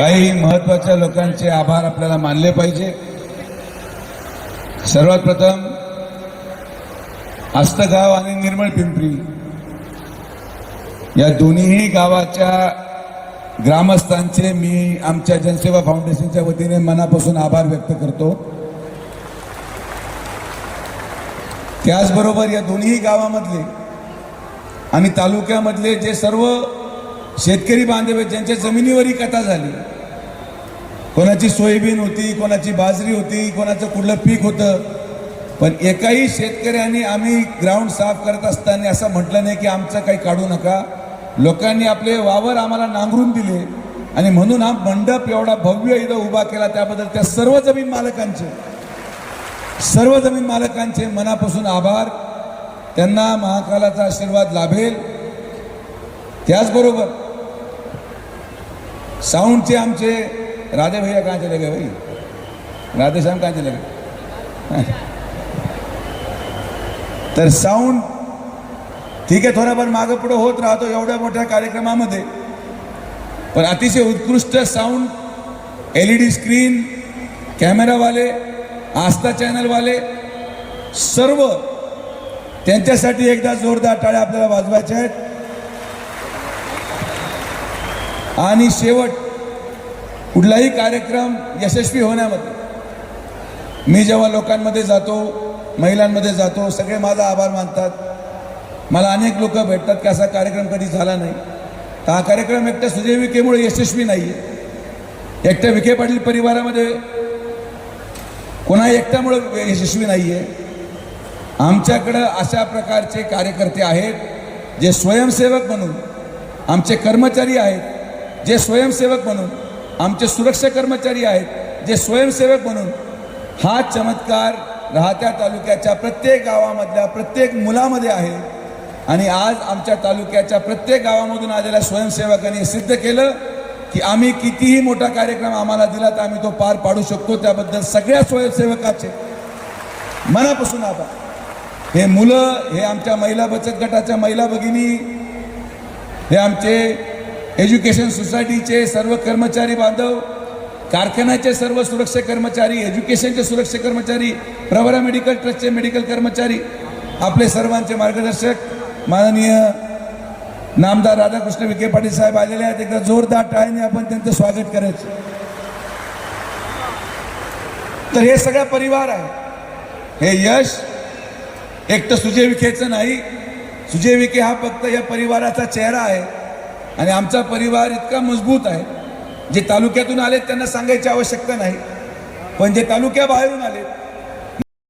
काही महत्त्वाच्या लोकांचे आभार आपल्याला मानले पाहिजे. सर्वात प्रथम आस्तगाव आणि निर्मळ पिंपरी या दोन्हीही गावाच्या ग्रामस्थांचे मी आमच्या जनसेवा फाउंडेशनच्या वतीने मनापासून आभार व्यक्त करतो. त्याचबरोबर या दोन्ही गावामधले आणि तालुक्यामधले जे सर्व शेतकरी बांधव आहेत ज्यांच्या जमिनीवरही कथा झाली. कोणाची सोयाबीन होती कोणाची बाजरी होती कोणाचं कुठलं पीक होतं. पण एकाही शेतकऱ्यांनी आम्ही ग्राउंड साफ करत असताना असं म्हटलं नाही की आमचं काही काढू नका. लोकांनी आपले वावर आम्हाला नांगरून दिले आणि म्हणून हा मंडप एवढा भव्य इथं उभा केला. त्याबद्दल त्या सर्व जमीन मालकांचे सर्व जमीन मालकांचे मनापासून आभार. त्यांना महाकालाचा आशीर्वाद लाभेल. त्याचबरोबर साऊंडचे आमचे राधे भैया कहाँ लगे भाई? राधेश्याम कहाँ लगे. तर साऊंड ठीक आहे थोडाफार मागं पुढं होत राहतो एवढ्या मोठ्या कार्यक्रमामध्ये. पण अतिशय उत्कृष्ट sound L E D screen कॅमेरावाले Aastha चॅनलवाले सर्व त्यांच्यासाठी एकदा जोरदार टाळ्या आपल्याला वाजवायच्या आहेत. आणि शेवट कुठलाही कार्यक्रम यशस्वी होण्यामध्ये मी जेव्हा लोकांमध्ये जातो महिलांमध्ये जातो सगळे माझा आभार मानतात. मला अनेक लोक भेटतात की असा कार्यक्रम कधी झाला नाही. तर हा कार्यक्रम एकट्या सुजय विखेमुळे यशस्वी नाही आहे एकट्या विखे पाटील परिवारामध्ये कोणा एकट्यामुळे यशस्वी नाही आहे आमच्याकडं अशा प्रकारचे कार्यकर्ते आहेत जे स्वयंसेवक म्हणून आमचे कर्मचारी आहेत जे स्वयंसेवक म्हणून आमचे सुरक्षा कर्मचारी आहेत जे स्वयंसेवक म्हणून हा चमत्कार राहत्या तालुक्याच्या प्रत्येक गावामधल्या प्रत्येक मुलामध्ये आहे. आणि आज आमच्या तालुक्याच्या प्रत्येक गावामधून आलेल्या स्वयंसेवकांनी सिद्ध केलं की आम्ही कितीही मोठा कार्यक्रम आम्हाला दिला तर आम्ही तो पार पाडू शकतो. त्याबद्दल सगळ्या स्वयंसेवकाचे मनापासून आभार. हे मुलं हे आमच्या महिला बचत गटाच्या महिला भगिनी हे आमचे एज्युकेशन सोसायटीचे सर्व कर्मचारी बांधव कारखान्याचे सर्व सुरक्षा कर्मचारी एज्युकेशनचे सुरक्षा कर्मचारी प्रवरा मेडिकल ट्रस्टचे मेडिकल कर्मचारी आपले सर्वांचे मार्गदर्शक माननीय नामदार राधाकृष्ण विखे पाटील साहेब आलेले आहेत. एकदा जोरदार टाळ्याने आपण त्यांचं स्वागत करायचं. तर हे सगळा परिवार आहे. हे यश एक तर सुजय विखेचं नाही. सुजय विखे हा फक्त या परिवाराचा चेहरा आहे. आणि आमचा परिवार इतका मजबूत आहे. जे तालुक्यातून आलेत त्यांना सांगायची आवश्यकता नाही. पण जे तालुक्याबाहेरून आलेत